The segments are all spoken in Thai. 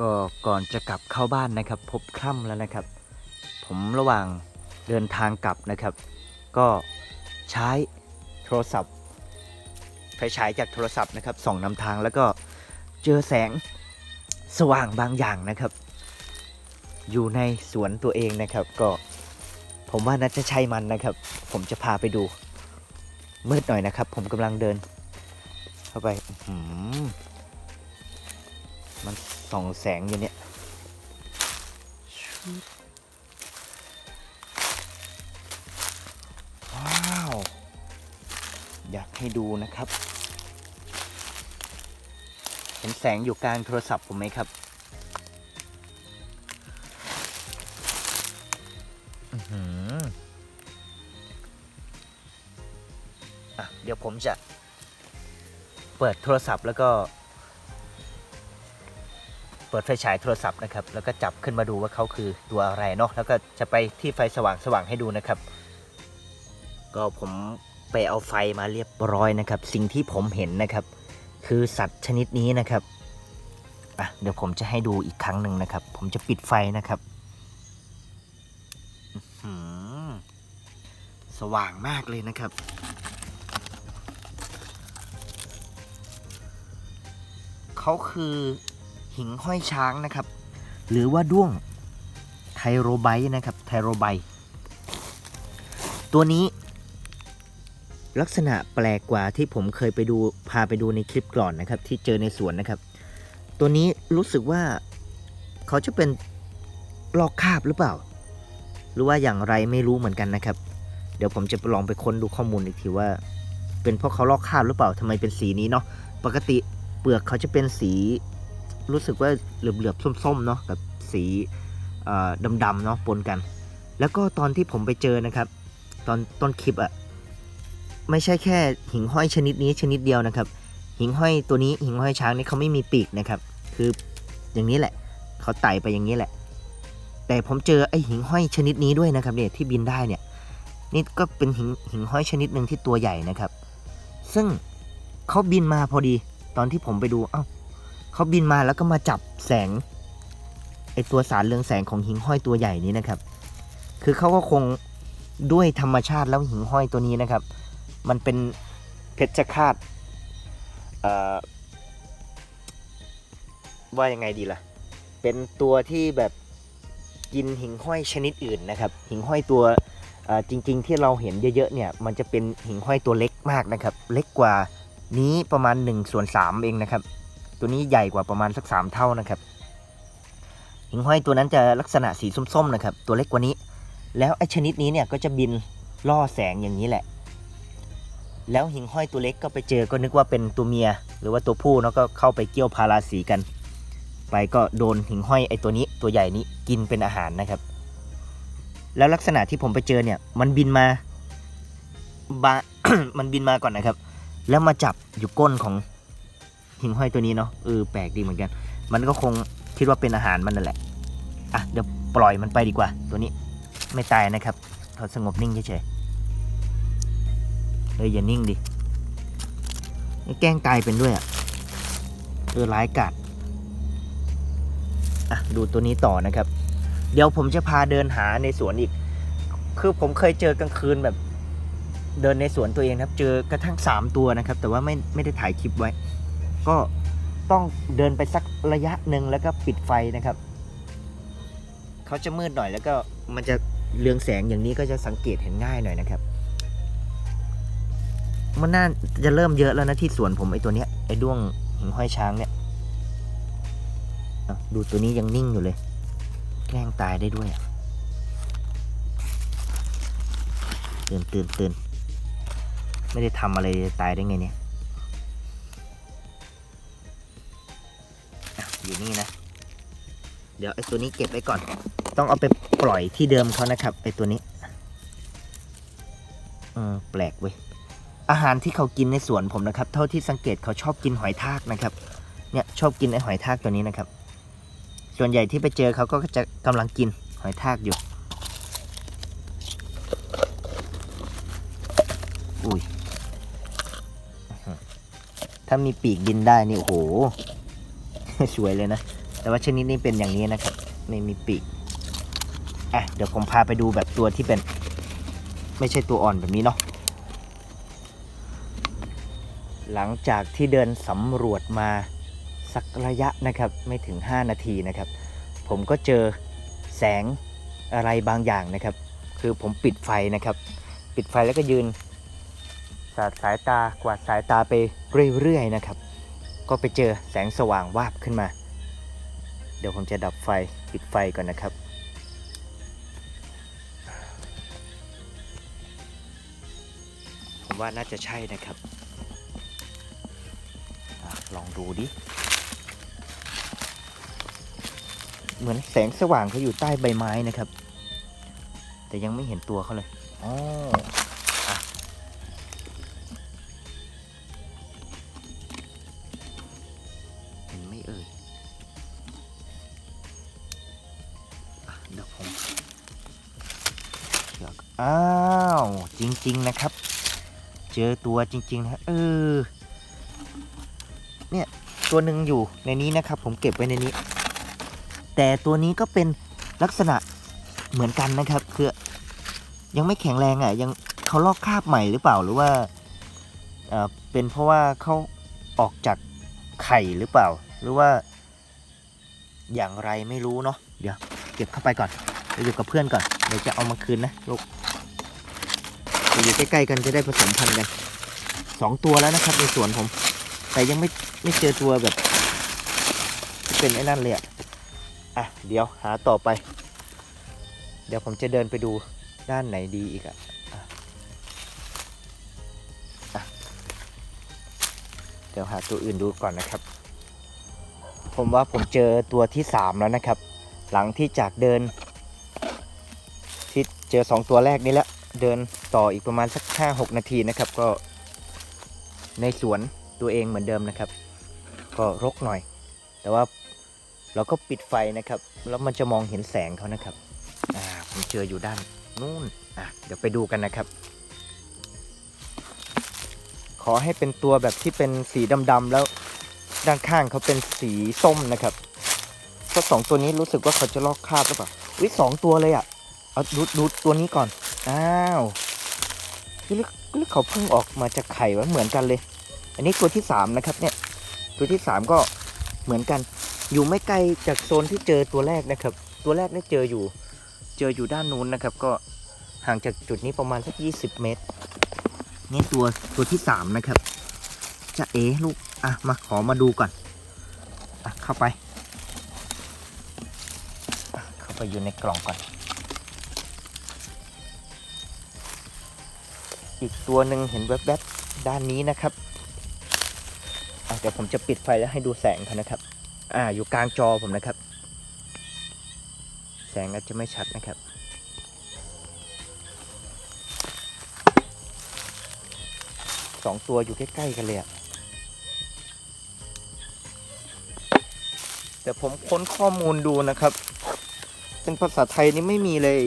ก็ก่อนจะกลับเข้าบ้านนะครับ พบค่ำแล้วนะครับ ผมระหว่างเดินทางกลับนะครับ ก็ใช้โทรศัพท์ไฟฉายจากโทรศัพท์นะครับส่องนำทางแล้วก็เจอแสงสว่างบางอย่างนะครับ อยู่ในสวนตัวเองนะครับ ก็ผมว่าน่าจะใช่มันนะครับ ผมจะพาไปดูมืดหน่อยนะครับ ผมกำลังเดิน เข้าไปอื้อหือ มันส่องแสงอยู่เนี่ยว้าว อยากให้ดูนะครับ เห็นแสงอยู่กลางโทรศัพท์ผมไหมครับอือหืออะเดี๋ยวผมจะเปิดโทรศัพท์แล้วก็ เปิดไฟฉายโทรศัพท์นะครับแล้วก็จับขึ้นมาดูว่าเขาคือตัวอะไรเนาะแล้วก็จะไปที่ไฟสว่างสว่างให้ดูนะครับ ก็ผมไปเอาไฟมาเรียบร้อยนะครับ สิ่งที่ผมเห็นนะครับ คือสัตว์ชนิดนี้นะครับอะเดี๋ยวผมจะให้ดูอีกครั้งหนึ่งนะครับ ผมจะปิดไฟนะครับสว่างมากเลยนะครับเขาคือ หิ่งห้อยช้างนะครับ หรือว่าด้วงไทโรไบต์นะครับไทโรไบต์ตัวนี้ลักษณะแปลกกว่าที่ผมเคยไปดูพาไปดูในคลิปก่อนนะครับ ที่เจอในสวนนะครับ ตัวนี้รู้สึกว่าเขาจะเป็นลอกคาบหรือเปล่า หรือว่าอย่างไรไม่รู้เหมือนกันนะครับ เดี๋ยวผมจะลองไปค้นดูข้อมูลอีกทีว่า เป็นเพราะเขาลอกคาบหรือเปล่าทำไมเป็นสีนี้เนาะปกติเปลือกเขาจะเป็นสี รู้สึกว่าเหลือบๆส้มๆเนาะกับสีดำๆเนาะปนกัน แล้วก็ตอนที่ผมไปเจอนะครับ ตอนต้นคลิปอะไม่ใช่แค่หิ่งห้อยชนิดนี้ชนิดเดียวนะครับ หิ่งห้อยตัวนี้หิ่งห้อยช้างนี่เขาไม่มีปีกนะครับ คืออย่างนี้แหละเขาไต่ไปอย่างนี้แหละ แต่ผมเจอไอหิ่งห้อยชนิดนี้ด้วยนะครับเนี่ยที่บินได้เนี่ยนี่ก็เป็นหิ่งหิ่งห้อยชนิดหนึ่งที่ตัวใหญ่นะครับ ซึ่งเขาบินมาพอดี ตอนที่ผมไปดูเอ้า เขาบินมาแล้วก็มาจับแสงไอตัวสารเรืองแสงของหิ่งห้อยตัวใหญ่นี้นะครับ คือเขาก็คงด้วยธรรมชาติแล้วหิ่งห้อยตัวนี้นะครับ มันเป็นเพชฌฆาตว่ายังไงดีล่ะ เป็นตัวที่แบบกินหิ่งห้อยชนิดอื่นนะครับ หิ่งห้อยตัวจริง ๆ ที่เราเห็นเยอะๆเนี่ย มันจะเป็นหิ่งห้อยตัวเล็กมากนะครับ เล็กกว่านี้ประมาณ1ส่วน3เองนะครับ ตัวนี้ใหญ่กว่าประมาณสัก 3 เท่านะครับหิ่งห้อยตัวนั้นจะลักษณะสีส้มๆนะครับ ตัวเล็กกว่านี้ แล้วไอ้ชนิดนี้เนี่ยก็จะบินล่อแสงอย่างนี้แหละ แล้วหิ่งห้อยตัวเล็กก็ไปเจอก็นึกว่าเป็นตัวเมีย หรือว่าตัวผู้แล้วก็เข้าไปเกี่ยวพาราสีกัน ไปก็โดนหิ่งห้อยไอตัวนี้ตัวใหญ่นี้กินเป็นอาหารนะครับ แล้วลักษณะที่ผมไปเจอเนี่ยมันบินมาบามันบินมาก่อนนะครับ แล้วมาจับอยู่ก้นของ หิ่งห้อยตัวนี้เนาะเออแปลกดีเหมือนกัน มันก็คงคิดว่าเป็นอาหารมันนั่นแหละอะเดี๋ยวปล่อยมันไปดีกว่า ตัวนี้ไม่ตายนะครับเขาสงบนิ่งเฉยๆเอออย่านิ่งดิแกล้งตายเป็นด้วยอะเออร้ายกาดอะดูตัวนี้ต่อนะครับ เดี๋ยวผมจะพาเดินหาในสวนอีก คือผมเคยเจอกลางคืนแบบเดินในสวนตัวเองครับ เจอกระทั่งสามตัวนะครับ แต่ว่าไม่ไม่ได้ถ่ายคลิปไว้ ก็ต้องเดินไปสักระยะหนึ่งแล้วก็ปิดไฟนะครับ เขาจะมืดหน่อยแล้วก็มันจะเรืองแสงอย่างนี้ก็จะสังเกตเห็นง่ายหน่อยนะครับ มันน่าจะเริ่มเยอะแล้วนะที่สวนผมไอ้ตัวเนี้ยไอ้ด้วงหิ่งห้อยช้างเนี่ยดูตัวนี้ยังนิ่งอยู่เลย แกล้งตายได้ด้วยอะตื่นตื่นตื่นไม่ได้ทำอะไรตายได้ไงเนี่ย อยู่นี่นะ เดี๋ยวไอ้ตัวนี้เก็บไว้ก่อน ต้องเอาไปปล่อยที่เดิมเขานะครับไอ้ตัวนี้เออแปลกเว้ยอาหารที่เขากินในสวนผมนะครับ เท่าที่สังเกตเขาชอบกินหอยทากนะครับเนี่ยชอบกินไอ้หอยทากตัวนี้นะครับ ส่วนใหญ่ที่ไปเจอเขาก็จะกำลังกินหอยทากอยู่อุ้ยถ้ามีปีกบินได้นี่โอ้โห สวยเลยนะ แต่ว่าชนิดนี้เป็นอย่างนี้นะครับไม่มีปีกอะเดี๋ยวผมพาไปดูแบบตัวที่เป็น ไม่ใช่ตัวอ่อนแบบนี้เนาะหลังจากที่เดินสำรวจมาสักระยะนะครับไม่ถึง 5 นาทีนะครับ ผมก็เจอแสงอะไรบางอย่างนะครับ คือผมปิดไฟนะครับ ปิดไฟแล้วก็ยืนสาดสายตากวาดสายตาไปเรื่อยๆนะครับ ก็ไปเจอแสงสว่างวาบขึ้นมา เดี๋ยวผมจะดับไฟปิดไฟก่อนนะครับ ผมว่าน่าจะใช่นะครับอลองดูดิ เหมือนแสงสว่างเขาอยู่ใต้ใบไม้นะครับ แต่ยังไม่เห็นตัวเขาเลยอ๋อ เห็นไหม่เอ่ยเดี๋ยวผมเชือกอ้าว จริง ๆ นะครับ เจอตัวจริง ๆ นะเออ เนี่ย ตัวหนึ่งอยู่ในนี้นะครับ ผมเก็บไว้ในนี้ แต่ตัวนี้ก็เป็นลักษณะเหมือนกันนะครับ คือ ยังไม่แข็งแรงอะ ยังเขาลอกคราบใหม่หรือเปล่าหรือว่าเเป็นเพราะว่าเขาออกจากไข่หรือเปล่า หรือว่า อย่างไรไม่รู้เนาะเดี๋ยวเก็บเข้าไปก่อนไปอยู่กับเพื่อนก่อนเดี๋ยวจะเอามาคืนนะลูกไปอยู่ใกล้ๆกันจะได้ผสมพันธุ์กันสองตัวแล้วนะครับในสวนผม แต่ยังไม่ไม่เจอตัวแบบ เป็นไอ้นั่นเลยอะอะเดี๋ยวหาต่อไป เดี๋ยวผมจะเดินไปดูด้านไหนดีอีกอะอะอะเดี๋ยวหาตัวอื่นดูก่อนนะครับ ผมว่าผมเจอตัวที่สามแล้วนะครับ หลังที่จากเดิน ที่เจอสองตัวแรกนี้แล้วเดินต่ออีกประมาณสักห้าหกนาทีนะครับ ก็ในสวนตัวเองเหมือนเดิมนะครับ ก็รกหน่อย แต่ว่าเราก็ปิดไฟนะครับ แล้วมันจะมองเห็นแสงเขานะครับอ่าผมเจออยู่ด้านนู่นอะเดี๋ยวไปดูกันนะครับ ขอให้เป็นตัวแบบที่เป็นสีดำๆแล้ว ด้านข้างเขาเป็นสีส้มนะครับเพราสองตัวนี้รู้สึกว่าเขาจะลอกคราบหรือเปล่าวิสองตัวเลยอะเอาดูดูตัวนี้ก่อนอ้าวคือคือเขาเพิ่งออกมาจากไข่วะเหมือนกันเลย อันนี้ตัวที่สามนะครับเนี่ยตัวที่สามก็เหมือนกัน อยู่ไม่ไกลจากโซนที่เจอตัวแรกนะครับ ตัวแรกได้เจออยู่ เจออยู่ด้านนู้นนะครับ ก็ห่างจากจุดนี้ประมาณสัก20เมตรนี่ตัวตัวที่สามนะครับจะเอ๋ลูก อะมาขอมาดูก่อนอะเข้าไป เข้าไปอยู่ในกล่องก่อน อีกตัวหนึ่งเห็นแวบๆด้านนี้นะครับอะเดี๋ยวผมจะปิดไฟแล้วให้ดูแสงเขานะครับ อ่า อยู่กลางจอผมนะครับ แสงอาจจะไม่ชัดนะครับ สองตัวอยู่ใกล้ๆกันเลยอะ แต่ผมค้นข้อมูลดูนะครับ เป็นภาษาไทยนี่ไม่มีเลย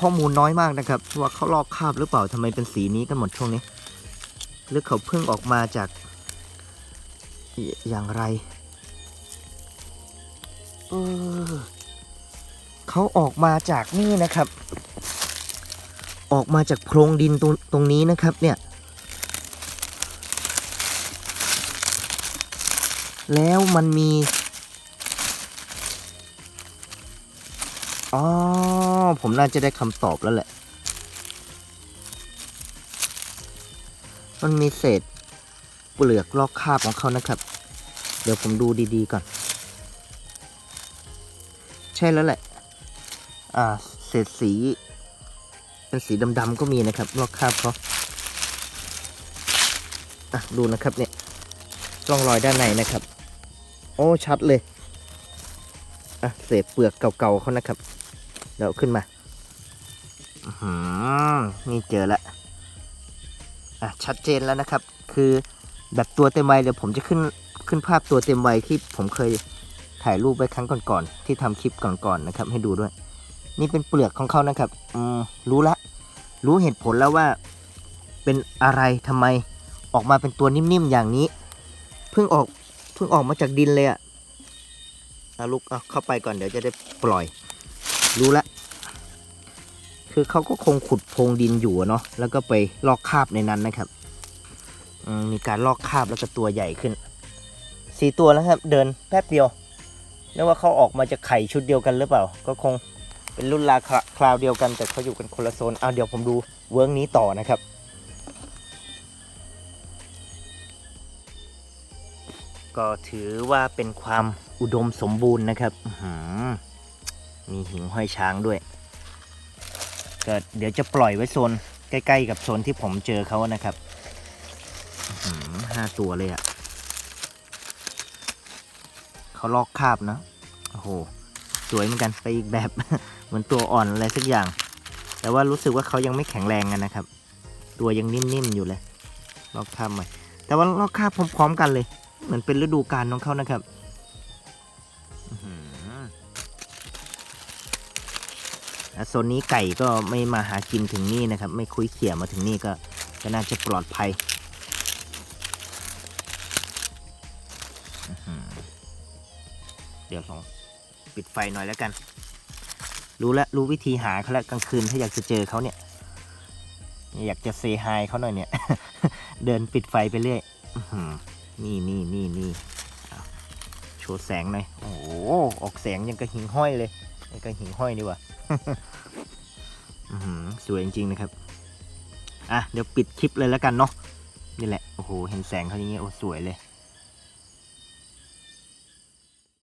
ข้อมูลน้อยมากนะครับ ว่าเขาลอกคราบหรือเปล่าทำไมเป็นสีนี้กันหมดช่วงนี้ หรือเขาเพิ่งออกมาจากออย่างไรเออเขาออกมาจากนี่นะครับ ออกมาจากโพรงดินตรงตรงนี้นะครับ เนี่ย แล้วมันมี อ๋อ ผมน่าจะได้คำตอบแล้วแหละ มันมีเศษเปลือกลอกคาบของเขานะครับ เดี๋ยวผมดูดีๆก่อน ใช่แล้วแหละ อ่า เศษสี เป็นสีดำๆก็มีนะครับ ลอกคาบเขาอะ ดูนะครับเนี่ยร่องรอยด้านในนะครับ โอ้ ชัดเลย อะ เศษเปลือกเก่าๆเขานะครับ เดี๋ยวขึ้นมาอื้อหือนี่เจอแล้วอะชัดเจนแล้วนะครับ คือแบบตัวเต็มวัยเดี๋ยวผมจะขึ้นขึ้นภาพตัวเต็มวัยที่ผมเคยถ่ายรูปไว้ครั้งก่อนๆที่ทำคลิปก่อนๆนะครับ ให้ดูด้วย นี่เป็นเปลือกของเขานะครับอืมรู้ละ รู้เหตุผลแล้วว่าเป็นอะไรทำไมออกมาเป็นตัวนิ่มๆอย่างนี้เพิ่งออกเพิ่งออกมาจากดินเลยอะเอาลุกเอาเข้าไปก่อนเดี๋ยวจะได้ปล่อย รู้ละ คือเขาก็คงขุดโพรงดินอยู่เนาะ แล้วก็ไปลอกคาบในนั้นนะครับ มีการลอกคาบแล้วก็ตัวใหญ่ขึ้น สี่ตัวแล้วครับ เดินแป๊บเดียวนึกว่าเขาออกมาจากไข่ชุดเดียวกันหรือเปล่า ก็คงเป็นรุ่นราคาคราวเดียวกันแต่เขาอยู่กันคนละโซนเอาเดี๋ยวผมดูเวิร์กนี้ต่อนะครับก็ถือว่าเป็นความอุดมสมบูรณ์นะครับอื มีหิ่งห้อยช้างด้วยก็เดี๋ยวจะปล่อยไว้โซนใกล้ๆ กับโซนที่ผมเจอเขานะครับห้าตัวเลยอะ่ะเขาลอกคราบนะโอ้โหสวยเหมือนกันไปอีกแบบ เหมือนตัวอ่อนอะไรสักอย่าง แต่ว่ารู้สึกว่าเขายังไม่แข็งแรงกันนะครับ ตัวยังนิ่มๆอยู่เลยลอกคราบใหม่แต่ว่าลอกคราบพร้อมๆกันเลย เหมือนเป็นฤดูกาลของเขานะครับ โซนนี้ไก่ก็ไม่มาหากินถึงนี่นะครับ ไม่คุยเขี่ยมาถึงนี่ก็ก็น่าจะปลอดภัยเดี๋ยวลองปิดไฟหน่อยแล้วกัน รู้แล้วรู้วิธีหาเขาแล้วกลางคืนถ้าอยากจะเจอเขาเนี่ย อยากจะเซฮายเขาหน่อยเนี่ย เดินปิดไฟไปเรื่อยนี่นี่นี่นี่โชว์แสงหน่อย โอ้โหออกแสงยังกระหิงห้อยเลยกระหิงห้อยนี่วะ สวยจริงๆนะครับ อะ เดี๋ยวปิดคลิปเลยแล้วกันเนาะ นี่แหละ โอ้โห เห็นแสงเขาอย่างเงี้ย โอ้ สวยเลย